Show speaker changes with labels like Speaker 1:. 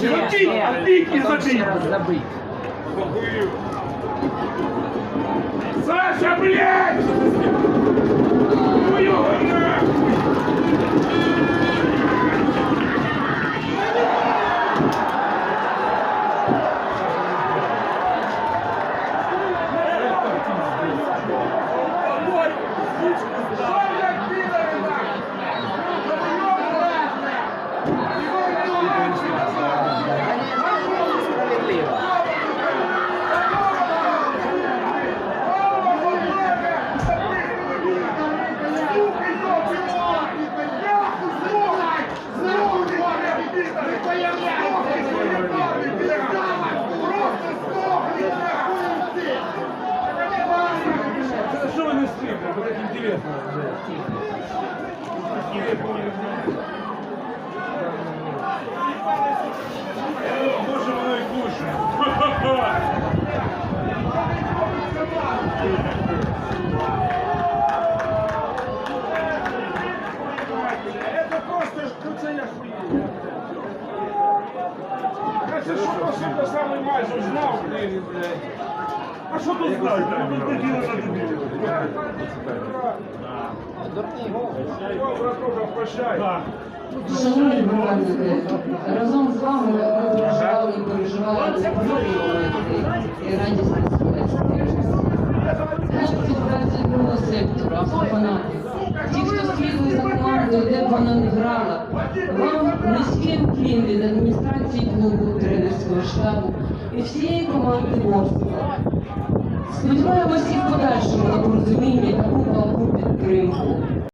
Speaker 1: Забить, отбить и забить.
Speaker 2: Забыть.
Speaker 1: Саша, блядь! Что вы не стрим? Вот это интересно. Боже мой, кушай. Это просто ж- ну це я хуєю. Це що просто те саме майже знав, блін, блядь. А що тут прощай.
Speaker 3: Шановні бригадники, разом з вами ми переживали і переживали і радісні. Хлопці з 22 сектору, автофанати, ті, хто слідує за командою, де б вона не грала, вам низький уклін від адміністрації клубу, тренерського штабу і всієї команди Ворскла. Сподіваємося і в подальшому на порозуміння та купа підтримку.